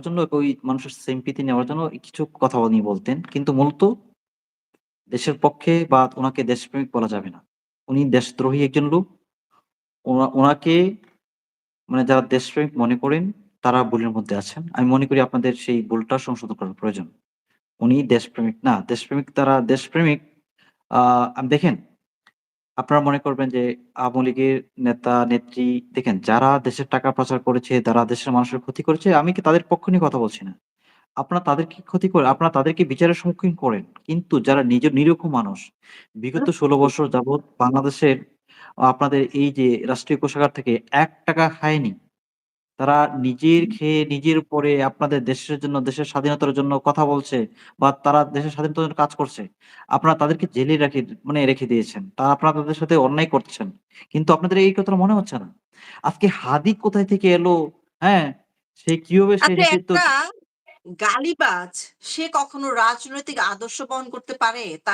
জন্য ওই মানুষের sympathy নেওয়ার জন্য কিছু কথা উনি বলতেন। কিন্তু মূলত দেশের পক্ষে বা ওনাকে দেশপ্রেমিক বলা যাবে না। উনি দেশদ্রোহী একজন লোক। ওনাকে মানে যারা দেশপ্রেমিক মনে করেন তারা ভুলের মধ্যে আছেন। আমি মনে করি আপনাদের সেই ভুলটা সংশোধন করার প্রয়োজন। উনি দেশপ্রেমিক না। দেশপ্রেমিক তারা দেশপ্রেমিক আ আম দেখেন, আপনারা মনে করবেন যে আওয়ামী লীগের নেতা-নেত্রী দেখেন যারা দেশের টাকা পাচার করেছে, যারা দেশের মানুষের ক্ষতি করেছে আমি কি তাদের পক্ষ নিয়ে কথা বলছি না। আপনারা তাদেরকে ক্ষতি করে আপনারা তাদেরকে বিচারের সম্মুখীন করেন। কিন্তু যারা নিজ নিরক্ষ মানুষ বিগত ১৬ বছর যাবৎ বাংলাদেশের আপনাদের এই যে রাষ্ট্রীয় কোষাগার থেকে এক টাকা খায়নি। তারা নিজের খেয়ে নিজের পরে আপনাদের দেশের জন্য, দেশের স্বাধীনতার জন্য কথা বলছে বা তারা দেশের স্বাধীনতার জন্য কাজ করছে। আপনারা তাদেরকে জেলে রেখে মানে রেখে দিয়েছেন। তা আপনারা তাদের সাথে অন্যায় করছেন। কিন্তু আপনাদের এই কথাটা মনে হচ্ছে না। আজকে হাদি কোথায় থেকে এলো, হ্যাঁ? সে কীভাবে সে আচ্ছা গালিবাজ সে কখনো রাজনৈতিক আদর্শ বহন করতে পারে?